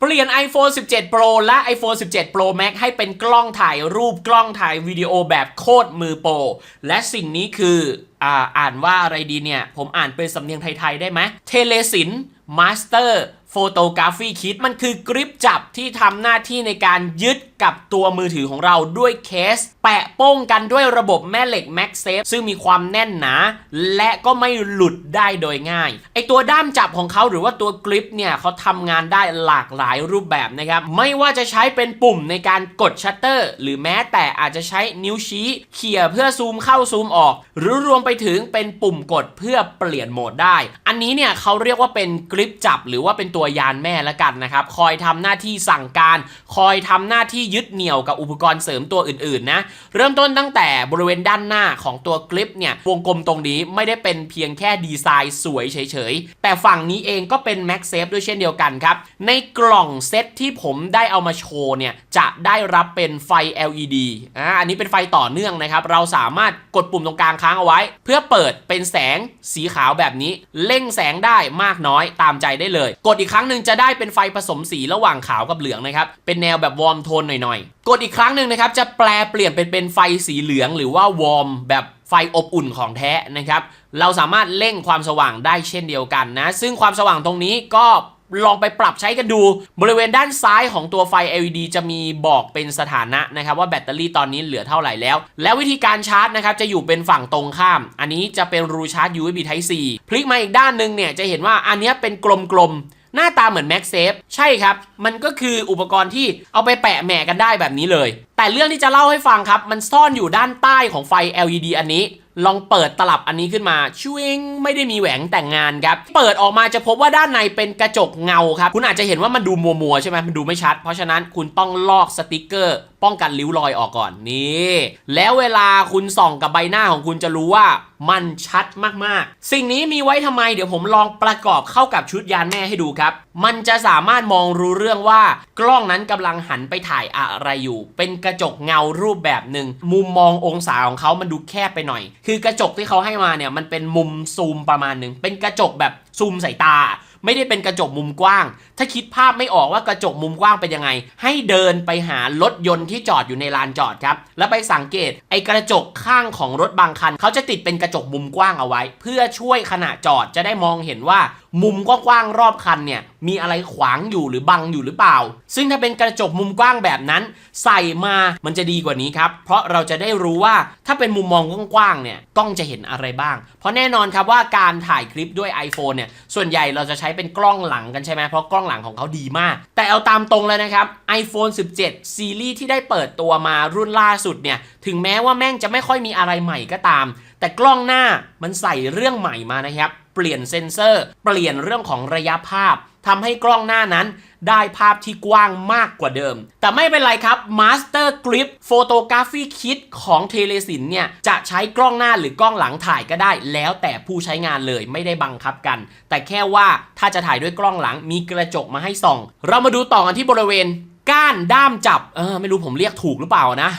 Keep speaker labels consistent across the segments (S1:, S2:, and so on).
S1: เปลี่ยน iPhone 17 Pro และ iPhone 17 Pro Max ให้เป็นกล้องถ่ายรูปกล้องถ่ายวิดีโอแบบโคตรมือโปร และสิ่งนี้คืออ่าอ่านว่าอะไรดีเนี่ย ผมอ่านเป็นสำเนียงไทย ๆ ได้ไหมเทเลสินมาสเตอร์ โฟโตกราฟีคิดมันคือกริปจับที่ทำหน้าที่ในการยึดกับตัวมือถือของเราด้วยเคส แปะโป้งกันด้วยระบบแม่เหล็ก MagSafe ซึ่งมีความแน่นหนา และก็ไม่หลุดได้โดยง่าย ไอตัวด้ามจับของเขาหรือว่าตัวกริปเนี่ยเขาทำงานได้หลากหลายรูปแบบนะครับ ไม่ว่าจะใช้เป็นปุ่มในการกดชัตเตอร์ หรือแม้แต่อาจจะใช้นิ้วชี้เขี่ยเพื่อซูมเข้าซูมออก หรือรวมไปถึงเป็นปุ่มกดเพื่อเปลี่ยนโหมดได้ อันนี้เนี่ยเขาเรียกว่าเป็นกริปจับหรือว่าเป็นตัวยานแม่ละกันนะครับ คอยทำหน้าที่สั่งการ คอยทำหน้าที่ยึดเหนี่ยวกับอุปกรณ์เสริมตัวอื่นๆนะ เริ่มต้นตั้งแต่บริเวณด้านหน้าของตัวกริปเนี่ย วงกลมตรงนี้ไม่ได้เป็นเพียงแค่ดีไซน์สวยเฉยๆ แต่ฝั่งนี้เองก็เป็น MagSafe ด้วยเช่นเดียวกันครับ ในกล่องเซตที่ผมได้เอามาโชว์เนี่ย จะได้รับเป็นไฟ LED อ่า อันนี้เป็นไฟต่อเนื่องนะครับ เราสามารถกดปุ่มตรงกลางค้างเอาไว้ เพื่อเปิดเป็นแสงสีขาวแบบนี้ เล่งแสงได้มากน้อยตามใจได้เลย กดอีกครั้งั้งหนึ่งจะได้เป็นไฟผสมสีระหว่างขาวกับเหลืองนะครับ เป็นแนวแบบวอร์มโทนหน่อยๆ กดอีกครั้งหนึ่งนะครับ จะแปลเปลี่ยนเป็นเป็นไฟสีเหลืองหรือว่าวอร์มแบบไฟอบอุ่นของแท้นะครับ เราสามารถเร่งความสว่างได้เช่นเดียวกันนะ ซึ่งความสว่างตรงนี้ก็ลองไปปรับใช้กันดู บริเวณด้านซ้ายของตัวไฟ LED จะมีบอกเป็นสถานะนะครับ ว่าแบตเตอรี่ตอนนี้เหลือเท่าไหร่แล้ว แล้ววิธีการชาร์จนะครับ จะอยู่เป็นฝั่งตรงข้าม อันนี้จะเป็นรูชาร์จ USB Type C พลิกมาอีกด้านหนึ่งเนี่ยจะเห็นว่าอันนี้เป็นกลมๆ หน้าตาเหมือนแม็กเซฟใช่ครับ มันก็คืออุปกรณ์ที่เอาไปแปะแหมกันได้แบบนี้เลย แต่เรื่องที่จะเล่าให้ฟังครับ มันซ่อนอยู่ด้านใต้ของไฟ LED อันนี้ ลองเปิดตลับอันนี้ขึ้นมาช่วงไม่ได้มีแหวงแต่งงานครับ เปิดออกมาจะพบว่าด้านในเป็นกระจกเงาครับ คุณอาจจะเห็นว่ามันดูมัวๆใช่ไหมมันดูไม่ชัด เพราะฉะนั้นคุณต้องลอกสติกเกอร์ ป้องกันริ้วรอยออกก่อนนี่ แล้วเวลาคุณส่องกับใบหน้าของคุณจะรู้ว่ามันชัดมากๆ สิ่งนี้มีไว้ทำไมเดี๋ยวผมลองประกอบเข้ากับชุดยานแม่ให้ดูครับ มันจะสามารถมองรู้เรื่องว่ากล้องนั้นกำลังหันไปถ่ายอะไรอยู่ เป็นกระจกเงารูปแบบหนึ่งมุมมององศาของเขามันดูแคบไปหน่อย คือกระจกที่เขาให้มาเนี่ยมันเป็นมุมซูมประมาณหนึ่งเป็นกระจกแบบ ซูมสายตา ไม่ได้เป็นกระจกมุมกว้าง ถ้าคิดภาพไม่ออกว่ากระจกมุมกว้างเป็นยังไง ให้เดินไปหารถยนต์ที่จอดอยู่ในลานจอดครับ แล้วไปสังเกตไอ้กระจกข้างของรถบางคันเขาจะติดเป็นกระจกมุมกว้างเอาไว้ เพื่อช่วยขณะจอดจะได้มองเห็นว่า มุมกว้างๆรอบคันเนี่ยมีอะไรขวางอยู่หรือบังอยู่หรือเปล่า ซึ่งถ้าเป็นกระจกมุมกว้างแบบนั้น ใส่มามันจะดีกว่านี้ครับ เพราะเราจะได้รู้ว่าถ้าเป็นมุมมองกว้างๆเนี่ยกล้องจะเห็นอะไรบ้าง เพราะแน่นอนครับว่าการถ่ายคลิปด้วย iPhone เนี่ยส่วนใหญ่เราจะใช้เป็นกล้องหลังกันใช่ไหมเพราะกล้องหลังของเขาดีมาก แต่เอาตามตรงเลยนะครับ iPhone 17 ซีรีส์ที่ได้เปิดตัวมารุ่นล่าสุดเนี่ยถึงแม้ว่าแม่งจะไม่ค่อยมีอะไรใหม่ก็ตาม แต่กล้องหน้ามันใส่เรื่องใหม่มานะครับ เปลี่ยนเซนเซอร์ เปลี่ยนเรื่องของระยะภาพทำให้กล้องหน้านั้นได้ภาพที่กว้างมากกว่าเดิม แต่ไม่เป็นไรครับ Master Grip Photography Kit ของ t e l e s i n เนี่ย จะใช้กล้องหน้าหรือกล้องหลังถ่ายก็ได้ แล้วแต่ผู้ใช้งานเลยไม่ได้บังคับกัน แต่แค่ว่าถ้าจะถ่ายด้วยกล้องหลังมีกระจกมาให้ส่อง เรามาดูต่อกันที่บริเวณ ก้านด้ามจับ เออไม่รู้ผมเรียกถูกหรือเปล่านะ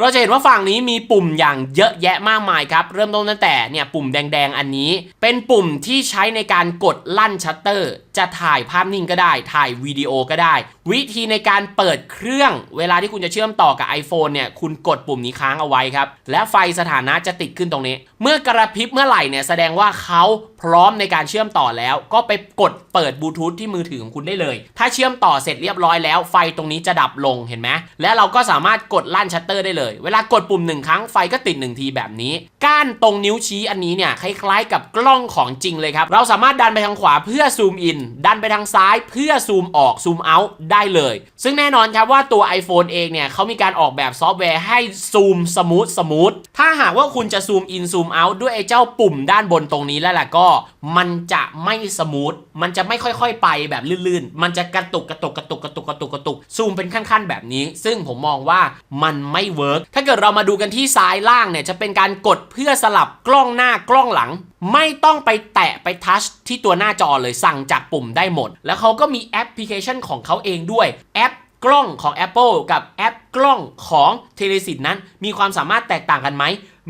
S1: เราจะเห็นว่าฝั่งนี้มีปุ่มอย่างเยอะแยะมากมายครับ เริ่มต้นตั้งแต่เนี่ยปุ่มแดงๆอันนี้ เป็นปุ่มที่ใช้ในการกดลั่นชัตเตอร์ จะถ่ายภาพนิ่งก็ได้ ถ่ายวิดีโอก็ได้ วิธีในการเปิดเครื่อง เวลาที่คุณจะเชื่อมต่อกับ iPhone เนี่ยคุณกดปุ่มนี้ค้างเอาไว้ครับ และไฟสถานะจะติดขึ้นตรงนี้ เมื่อกระพริบเมื่อไหร่เนี่ยแสดงว่าเขาพร้อมในการเชื่อมต่อแล้ว ก็ไปกดเปิดบลูทูธที่มือถือของคุณได้เลย ถ้าเชื่อมต่อเสร็จเรียบร้อยแล้วไฟตรงนี้จะดับลงเห็นไหมและเราก็สามารถกดลั่นชัตเตอร์ได้เลย เวลากดปุ่มหนึ่งครั้งไฟก็ติดหนึ่งทีแบบนี้ ก้านตรงนิ้วชี้อันนี้เนี่ยคล้ายๆ กับกล้องของจริงเลยครับ เราสามารถดันไปทางขวาเพื่อซูมอิน ดันไปทางซ้ายเพื่อซูมออกซูมเอาท์ได้เลย ซึ่งแน่นอนครับว่าตัว iPhone เองเนี่ยเขามีการออกแบบซอฟต์แวร์ให้ซูมสมูทสมูทถ้าหากว่าคุณจะซูมอินซูมเอาท์ด้วยไอ้เจ้าปุ่มด้านบนตรงนี้แล้วล่ะก็ มันจะไม่สมูทมันจะไม่ค่อยๆ ไปแบบลื่นๆ มันจะกระตุกกระตุกกระตุกกระตุกกระตุกกระตุกซูมเป็นขั้นๆ แบบนี้ ซึ่งผมมองว่ามันไม่เวิร์กถ้าเกิดเรามาดูกันที่ซ้ายล่างเนี่ยจะเป็นการกดเพื่อสลับกล้องหน้ากล้องหลัง ไม่ต้องไปแตะไปทัชที่ตัวหน้าจอเลยสั่งจากปุ่มได้หมด แล้วเขาก็มีแอปพลิเคชันของเขาเองด้วยแอปกล้องของ Apple กับแอปกล้องของ t e l e s i t นั้น มีความสามารถแตกต่างกันไหม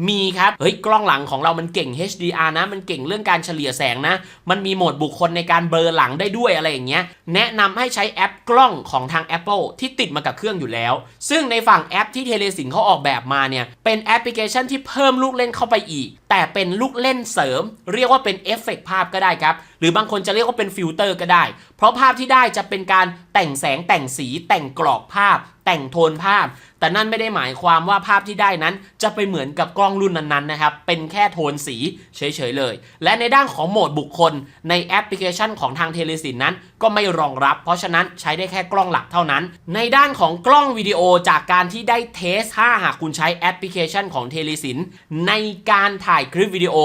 S1: มีครับ เฮ้ย กล้องหลังของเรามันเก่ง HDR นะ มันเก่งเรื่องการเฉลี่ยแสงนะ มันมีโหมดบุคคลในการเบลอหลังได้ด้วยอะไรอย่างเงี้ย แนะนำให้ใช้แอปกล้องของทาง Apple ที่ติดมากับเครื่องอยู่แล้ว ซึ่งในฝั่งแอปที่เทเลสินเขาออกแบบมาเนี่ย เป็นแอปพลิเคชันที่เพิ่มลูกเล่นเข้าไปอีก แต่เป็นลูกเล่นเสริม เรียกว่าเป็นเอฟเฟกต์ภาพก็ได้ครับ หรือบางคนจะเรียกว่าเป็นฟิลเตอร์ก็ได้ เพราะภาพที่ได้จะเป็นการแต่งแสงแต่งสีแต่งกรอบภาพ แต่งโทนภาพ แต่นั่นไม่ได้หมายความว่าภาพที่ได้นั้น จะไปเหมือนกับกล้องรุ่นนั้นๆนะครับ เป็นแค่โทนสีเฉยๆเลย และในด้านของโหมดบุคคล ในแอปพลิเคชันของทางเทเลสินนั้น ก็ไม่รองรับ เพราะฉะนั้นใช้ได้แค่กล้องหลักเท่านั้น ในด้านของกล้องวิดีโอจากการที่ได้เทสถ้าหากคุณใช้แอปพลิเคชันของเทเลสินในการถ่ายคลิปวิดีโอ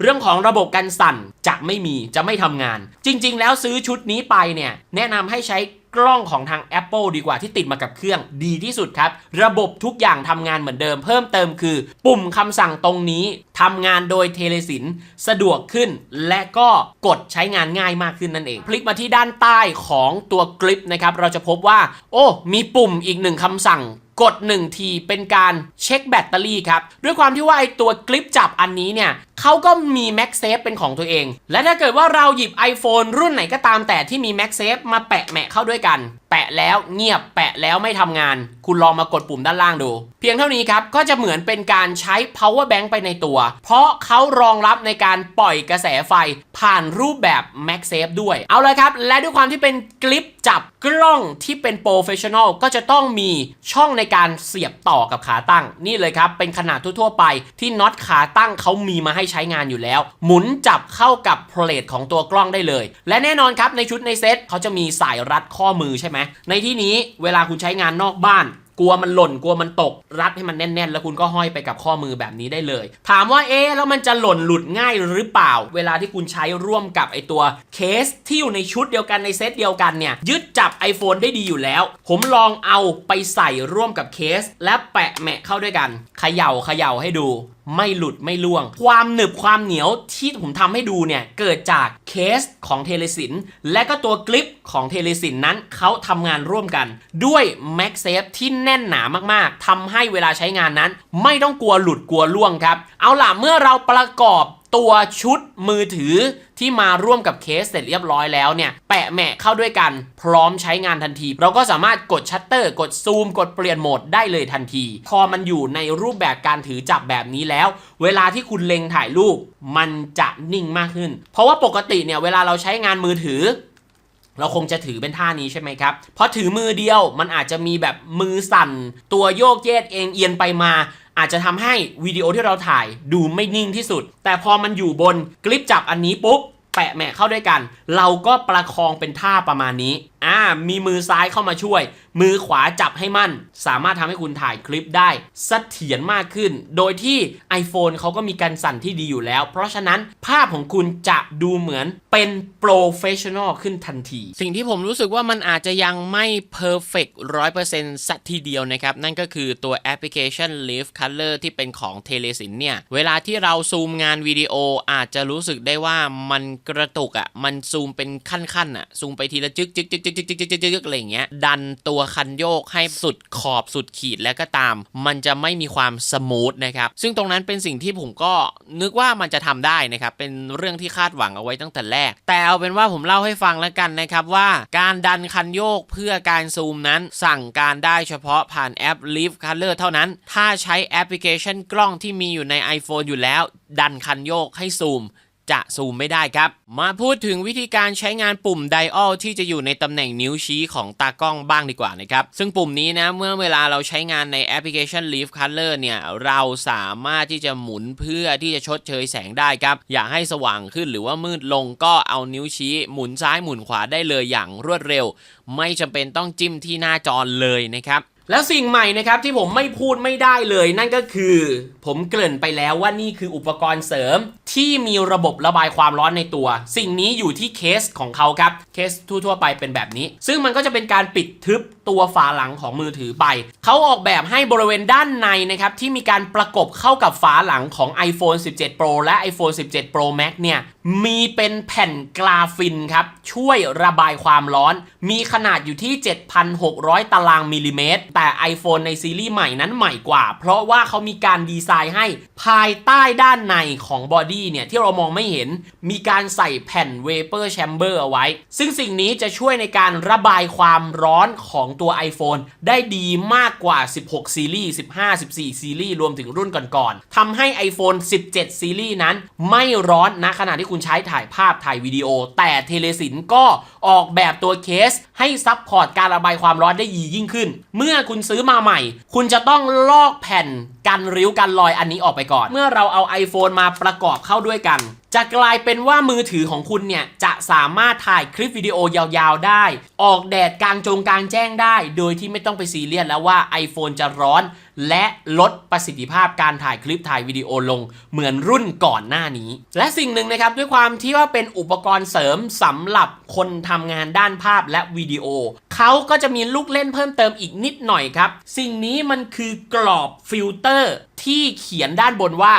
S1: เรื่องของระบบการสั่นจะไม่มีจะไม่ทำงาน จริง ๆ แล้วซื้อชุดนี้ไปเนี่ยแนะนำให้ใช้ กล้องของทาง Apple ดีกว่าที่ติดมากับเครื่องดีที่สุดครับ ระบบทุกอย่างทำงานเหมือนเดิม เพิ่มเติมคือ ปุ่มคำสั่งตรงนี้ทำงานโดยเทเลสินสะดวกขึ้น และก็กดใช้งานง่ายมากขึ้นนั่นเองคลิกมาที่ด้านใต้ของตัวคลิปนะครับ เราจะพบว่า โอ้ มีปุ่มอีกหนึ่งคำสั่งกด 1 ทีเป็นการเช็คแบตเตอรี่ครับ ด้วยความที่ว่าไอตัวคลิปจับอันนี้เนี่ยเขาก็มี MagSafe เป็นของตัวเอง และถ้าเกิดว่าเราหยิบ iPhone รุ่นไหนก็ตามแต่ที่มี MagSafe มาแปะแหมะเข้าด้วยกัน แปะแล้วเงียบแปะแล้วไม่ทำงาน คุณลองมากดปุ่มด้านล่างดู เพียงเท่านี้ครับ ก็จะเหมือนเป็นการใช้ power bank ไปในตัว เพราะเขารองรับในการปล่อยกระแสไฟผ่านรูปแบบ MagSafe ด้วย เอาเลยครับ และด้วยความที่เป็นคลิปจับกล้องที่เป็น professional ก็จะต้องมีช่องในการเสียบต่อกับขาตั้ง นี่เลยครับเป็นขนาดทั่วๆไปที่น็อตขาตั้งเขามีมาให้ใช้งานอยู่แล้ว หมุนจับเข้ากับเพลทของตัวกล้องได้เลย และแน่นอนครับในชุดในเซ็ตเขาจะมีสายรัดข้อมือใช่ไหมในที่นี้เวลาคุณใช้งานนอกบ้านกลัวมันหล่นกลัวมันตก รัดให้มันแน่น ๆ แล้วคุณก็ห้อยไปกับข้อมือแบบนี้ได้เลย ถามว่าเอ๊แล้วมันจะหล่นหลุดง่ายหรือเปล่า เวลาที่คุณใช้ร่วมกับไอตัวเคสที่อยู่ในชุดเดียวกันในเซตเดียวกันเนี่ย ยึดจับ iPhone ได้ดีอยู่แล้ว ผมลองเอาไปใส่ร่วมกับเคส และแปะแหมะเข้าด้วยกันเขย่าเขย่าให้ดู ไม่หลุดไม่ล่วง ความหนึบความเหนียวที่ผมทำให้ดูเนี่ย เกิดจากเคสของเทเลสิน และก็ตัวกลิปของเทเลสินนั้นเขาทำงานร่วมกัน ด้วย MagSafe ที่แน่นหนามากๆทำให้เวลาใช้งานนั้น ไม่ต้องกลัวหลุดกลัวล่วงครับ เอาล่ะเมื่อเราประกอบ ตัวชุดมือถือที่มาร่วมกับเคสเสร็จเรียบร้อยแล้วเนี่ย แปะแมะเข้าด้วยกันพร้อมใช้งานทันที เราก็สามารถกดชัตเตอร์กดซูม กดเปลี่ยนโหมดได้เลยทันที พอมันอยู่ในรูปแบบการถือจับแบบนี้แล้ว เวลาที่คุณเล็งถ่ายรูป มันจะนิ่งมากขึ้น เพราะว่าปกติเนี่ยเวลาเราใช้งานมือถือเราคงจะถือเป็นท่านี้ใช่ไหมครับ เพราะถือมือเดียวมันอาจจะมีแบบมือสั่น ตัวโยกเยกเองเอียนไปมา อาจจะทำให้วิดีโอที่เราถ่ายดูไม่นิ่งที่สุด แต่พอมันอยู่บนคลิปจับอันนี้ปุ๊บ แปะแหมเข้าด้วยกัน เราก็ประคองเป็นท่าประมาณนี้อ่ามีมือซ้ายเข้ามาช่วย มือขวาจับให้มั่น สามารถทำให้คุณถ่ายคลิปได้เสถียรมากขึ้น โดยที่ iPhone เขาก็มีการสั่นที่ดีอยู่แล้ว เพราะฉะนั้นภาพของคุณจะดูเหมือนเป็นโปรเฟชชั่นอลขึ้นทันที สิ่งที่ผมรู้สึกว่ามันอาจจะยังไม่ perfect 100%สักทีเดียวนะครับ นั่นก็คือตัวแอปพลิเคชัน Live Color ที่เป็นของ t e l e s i n เนี่ย เวลาที่เราซูมงานวิดีโออาจจะรู้สึกได้ว่ามันกระตุกอะมันซูมเป็นขั้นๆอะซูมไปทีละจึกจึกจึกจึกจึกจึกจึกจึกจึกอะไรอย่างเงี้ยดันตัวคันโยกให้สุดขอบสุดขีดแล้วก็ตาม มันจะไม่มีความสมูทนะครับซึ่งตรงนั้นเป็นสิ่งที่ผมก็นึกว่ามันจะทำได้นะครับเป็นเรื่องที่คาดหวังเอาไว้ตั้งแต่แรก แต่เอาเป็นว่าผมเล่าให้ฟังแล้วกันนะครับว่าการดันคันโยกเพื่อการซูมนั้นสั่งการได้เฉพาะผ่านแอป Live Color เท่านั้น ถ้าใช้แอปพลิเคชันกล้องที่มีอยู่ใน iPhone อยู่แล้ว ดันคันโยกให้ซูม จะซูมไม่ได้ครับ มาพูดถึงวิธีการใช้งานปุ่มไดอ l ที่จะอยู่ในตำแหน่งนิ้วชี้ของตากล้องบ้างดีกว่านะครับ ซึ่งปุ่มนี้นะ เมื่อเวลาเราใช้งานในแอปพลิเคชัน Leaf Color เนี่ย เราสามารถที่จะหมุนเพื่อที่จะชดเชยแสงได้ครับ อยากให้สว่างขึ้นหรือว่ามืดลงก็เอานิ้วชี้หมุนซ้ายหมุนขวาได้เลยอย่างรวดเร็ว ไม่จำเป็นต้องจิ้มที่หน้าจอเลยนะครับ แล้วสิ่งใหม่นะครับที่ผมไม่พูดไม่ได้เลย นั่นก็คือ ผมเกริ่นไปแล้วว่านี่คืออุปกรณ์เสริม ที่มีระบบระบายความร้อนในตัว สิ่งนี้อยู่ที่เคสของเขาครับเคสทั่วๆไปเป็นแบบนี้ ซึ่งมันก็จะเป็นการปิดทึบ ตัวฝาหลังของมือถือไป เขาออกแบบให้บริเวณด้านในนะครับ ที่มีการประกบเข้ากับฝาหลังของ iPhone 17 Pro และ iPhone 17 Pro Max เนี่ย มีเป็นแผ่นกราฟินครับ ช่วยระบายความร้อน มีขนาดอยู่ที่ 7,600 ตารางมิลลิเมตร แต่ iPhone ในซีรีส์ใหม่นั้นใหม่กว่า เพราะว่าเขามีการดีไซน์ให้ภายใต้ด้านในของบอดี้เนี่ยที่เรามองไม่เห็น มีการใส่แผ่น Vapor Chamber เอาไว้ ซึ่งสิ่งนี้จะช่วยในการระบายความร้อนของตัว iPhone ได้ดีมากกว่า 16 ซีรีส์ 15 14 ซีรีส์ รวมถึงรุ่นก่อนๆทำให้ iPhone 17 ซีรีส์นั้น ไม่ร้อนนะขณะที่คุณใช้ถ่ายภาพถ่ายวิดีโอ แต่เทเลสินก็ออกแบบตัวเคส ให้ซับพอร์ตการระบายความร้อนได้ยียิ่งขึ้น เมื่อคุณซื้อมาใหม่ คุณจะต้องลอกแผ่นกันริ้วกันรอยอันนี้ออกไปก่อน เมื่อเราเอา iPhone มาประกอบเข้าด้วยกันจะกลายเป็นว่ามือถือของคุณเนี่ย จะสามารถถ่ายคลิปวิดีโอยาวๆได้ ออกแดดกลางจงกลางแจ้งได้ โดยที่ไม่ต้องไปซีเรียสแล้วว่า iPhone จะร้อน และลดประสิทธิภาพการถ่ายคลิปถ่ายวิดีโอลงเหมือนรุ่นก่อนหน้านี้ และสิ่งหนึ่งนะครับด้วยความที่ว่าเป็นอุปกรณ์เสริมสำหรับคนทำงานด้านภาพและวิดีโอ เขาก็จะมีลูกเล่นเพิ่มเติมอีกนิดหน่อยครับ สิ่งนี้มันคือกรอบฟิลเตอร์ ที่เขียนด้านบนว่า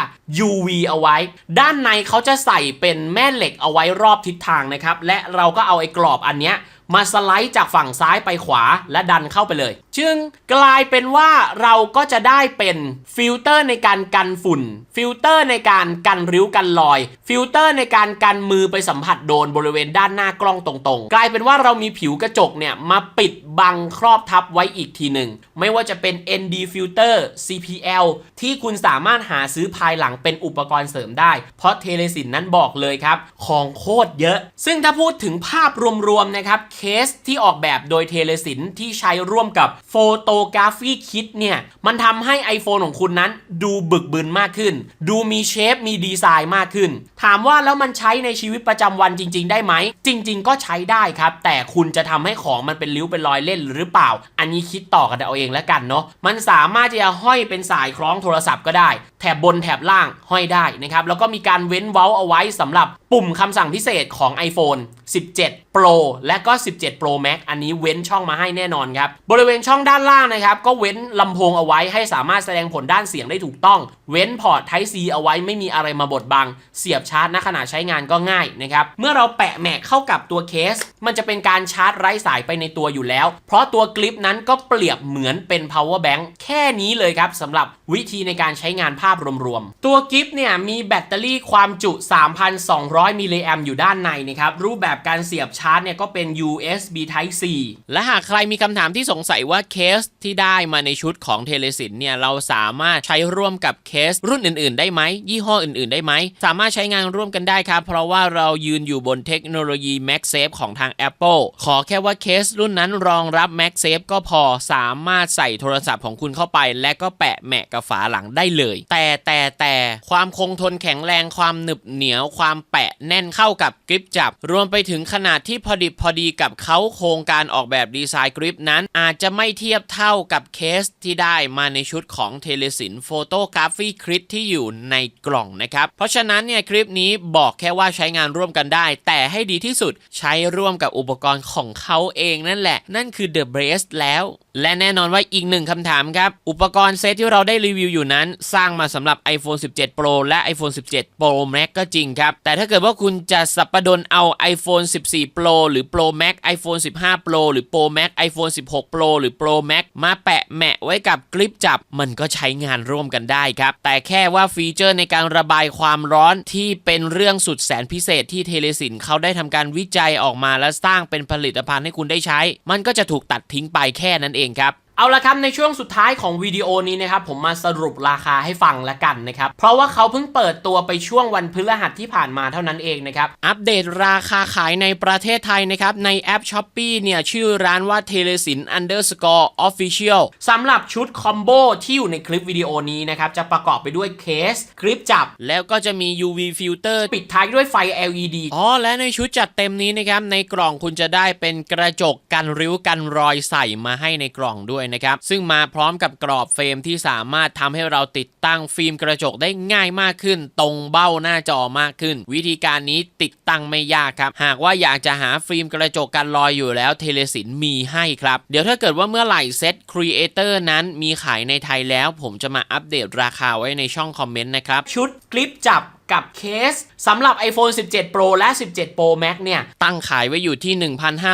S1: UV เอาไว้ ด้านในเขาจะใส่เป็นแม่เหล็กเอาไว้รอบทิศทางนะครับ และเราก็เอาไอ้กรอบอันเนี้ยมาสไลด์จากฝั่งซ้ายไปขวาและดันเข้าไปเลย จึงกลายเป็นว่าเราก็จะได้เป็นฟิลเตอร์ในการกันฝุ่น ฟิลเตอร์ในการกันริ้วกันรอย ฟิลเตอร์ในการกันมือไปสัมผัสโดนบริเวณด้านหน้ากล้องตรงๆ กลายเป็นว่าเรามีผิวกระจกเนี่ยมาปิดบังครอบทับไว้อีกทีหนึ่ง ไม่ว่าจะเป็น ND filter CPL ที่คุณสามารถหาซื้อภายหลังเป็นอุปกรณ์เสริมได้ เพราะเทเลสินนั้นบอกเลยครับ ของโคตรเยอะ ซึ่งถ้าพูดถึงภาพรวมๆนะครับเคสที่ออกแบบโดยเทเลสินที่ใช้ร่วมกับ Photography Kit เนี่ย มันทำให้ iPhone ของคุณนั้น ดูบึกบึนมากขึ้น ดูมีเชฟ มีดีไซน์มากขึ้น ถามว่าแล้วมันใช้ในชีวิตประจำวันจริง ๆ ได้ไหม จริง ๆ ก็ใช้ได้ครับ แต่คุณจะทำให้ของมันเป็นริ้วเป็นรอยเล่นหรือเปล่า อันนี้คิดต่อกันเอาเองแล้วกันเนาะ มันสามารถจะห้อยเป็นสายคล้องโทรศัพท์ก็ได้ แถบบนแถบล่างห้อยได้นะครับ แล้วก็มีการเว้นเว้าเอาไว้สำหรับปุ่มคำสั่งพิเศษของ iPhone 17 Pro และก็ 17 Pro Max อันนี้เว้นช่องมาให้แน่นอนครับ บริเวณช่องด้านล่างนะครับ ก็เว้นลำโพงเอาไว้ให้สามารถแสดงผลด้านเสียงได้ถูกต้อง เว้นพอร์ต Type C เอาไว้ไม่มีอะไรมาบดบัง เสียบชาร์จณขณะใช้งานก็ง่ายนะครับ เมื่อเราแปะแมกเข้ากับตัวเคส มันจะเป็นการชาร์จไร้สายไปในตัวอยู่แล้ว เพราะตัวกลิปนั้นก็เปรียบเหมือนเป็น power bank แค่นี้เลยครับสำหรับวิธีในการใช้งานภาพรวมๆตัวกิฟเนี่ยมีแบตเตอรี่ความจุ 3,200มิลลิแอมอยู่ด้านในนะครับ รูปแบบการเสียบชาร์จเนี่ยก็เป็น USB Type C และหากใครมีคำถามที่สงสัยว่าเคสที่ได้มาในชุดของเทเลสินเนี่ย เราสามารถใช้ร่วมกับเคสรุ่นอื่น ๆ ได้ไหม ยี่ห้ออื่น ๆ ได้ไหม สามารถใช้งานร่วมกันได้ครับ เพราะว่าเรายืนอยู่บนเทคโนโลยี MagSafe ของทาง Apple ขอแค่ว่าเคสรุ่นนั้นรองรับ MagSafe ก็พอสามารถใส่โทรศัพท์ของคุณเข้าไป และก็แปะแมะกับฝาหลังได้เลย แต่แต่แต่ความคงทนแข็งแรงความหนึบเหนียวความแปะแน่นเข้ากับกริปจับ รวมไปถึงขนาดที่พอดิบพอดีกับเขาโครงการออกแบบดีไซน์กริปนั้น อาจจะไม่เทียบเท่ากับเคสที่ได้มาในชุดของเทเลสินโฟโตกราฟีคริปที่อยู่ในกล่องนะครับ เพราะฉะนั้นเนี่ยคลิปนี้บอกแค่ว่าใช้งานร่วมกันได้ แต่ให้ดีที่สุดใช้ร่วมกับอุปกรณ์ของเขาเองนั่นแหละ นั่นคือ The Brace แล้ว และแน่นอนว่าอีกหนึ่งคำถามครับ อุปกรณ์เซตที่เราได้รีวิวอยู่นั้น สร้างมาสำหรับ iPhone 17 Pro และ iPhone 17 Pro Max ก็จริงครับ แต่ถ้าเกิดว่าคุณจะสับประดนเอา iPhone 14 Pro หรือ Pro Max iPhone 15 Pro หรือ Pro Max iPhone 16 Pro หรือ Pro Max มาแปะแมะไว้กับกริปจับ มันก็ใช้งานร่วมกันได้ครับ แต่แค่ว่าฟีเจอร์ในการระบายความร้อนที่เป็นเรื่องสุดแสนพิเศษที่เทเลสินเขาได้ทำการวิจัยออกมาและสร้างเป็นผลิตภัณฑ์ให้คุณได้ใช้ มันก็จะถูกตัดทิ้งไปแค่นั้นเองครับ เอาละครับในช่วงสุดท้ายของวิดีโอนี้นะครับผมมาสรุปราคาให้ฟังละกันนะครับเพราะว่าเขาเพิ่งเปิดตัวไปช่วงวันพฤหัสที่ผ่านมาเท่านั้นเองนะครับอัปเดตราคาขายในประเทศไทยนะครับในแอป s h อ p e e เนี่ยชื่อร้านว่า t e l e s i n underscore official สำหรับชุดคอมโบที่อยู่ในคลิปวิดีโอนี้นะครับจะประกอบไปด้วยเคสคลิปจับ แล้วก็จะมี UV filter ปิดท้ายด้วยไฟ LED อ๋อและในชุดจัดเต็มนี้นะครับในกล่องคุณจะได้เป็นกระจกกันริ้วกันรอยใส่มาให้ในกล่องด้วยนะครับ ซึ่งมาพร้อมกับกรอบเฟรมที่สามารถทำให้เราติดตั้งฟิล์มกระจกได้ง่ายมากขึ้น ตรงเบ้าหน้าจอมากขึ้น วิธีการนี้ติดตั้งไม่ยากครับ หากว่าอยากจะหาฟิล์มกระจกกันรอยอยู่แล้วเทเลสินมีให้ครับ เดี๋ยวถ้าเกิดว่าเมื่อไหร่เซตครีเอเตอร์นั้นมีขายในไทยแล้ว ผมจะมาอัปเดตราคาไว้ในช่องคอมเมนต์นะครับ ชุดคลิปจับ กับเคสสำหรับ iPhone 17 Pro และ 17 Pro Max เนี่ย ตั้งขายไว้อยู่ที่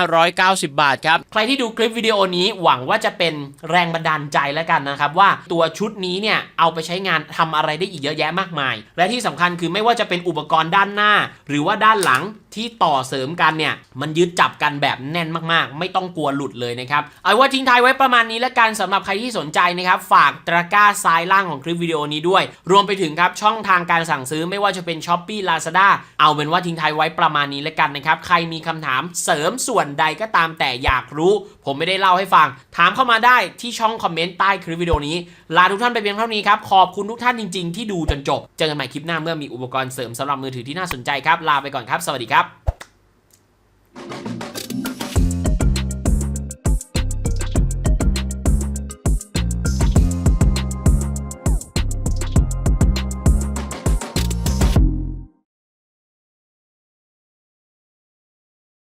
S1: 1,590 บาทครับ ใครที่ดูคลิปวิดีโอนี้หวังว่าจะเป็นแรงบันดาลใจแล้วกันนะครับ ว่าตัวชุดนี้เนี่ย เอาไปใช้งานทำอะไรได้อีกเยอะแยะมากมาย และที่สำคัญคือไม่ว่าจะเป็นอุปกรณ์ด้านหน้า หรือว่าด้านหลัง ที่ต่อเสริมกันเนี่ยมันยึดจับกันแบบแน่นมากๆ ไม่ต้องกลัวหลุดเลยนะครับเอาว่าทิ้งท้ายไว้ประมาณนี้แล้วกันสำหรับใครที่สนใจนะครับฝากตะกร้าซ้ายล่างของคลิปวิดีโอนี้ด้วย รวมไปถึงครับช่องทางการสั่งซื้อไม่ว่าจะเป็น s h อ p e e Lazada เอาเป็นว่าทิ้งท้ายไว้ประมาณนี้แล้วกันนะครับใครมีคำถามเสริมส่วนใดก็ตามแต่อยากรู้ ผมไม่ได้เล่าให้ฟัง ถามเข้ามาได้ที่ช่องคอมเมนต์ใต้คลิปวิดีโอนี้ลาทุกท่านไปเพียงเท่านี้ครับขอบคุณทุกท่านจริง ๆ ที่ดูจนจบเจอกันใหม่คลิปหน้าเมื่อมีอุปกรณ์เสริมสำหรับมือถือที่น่าสนใจครับลาไปก่อนครับสวัสดีครับ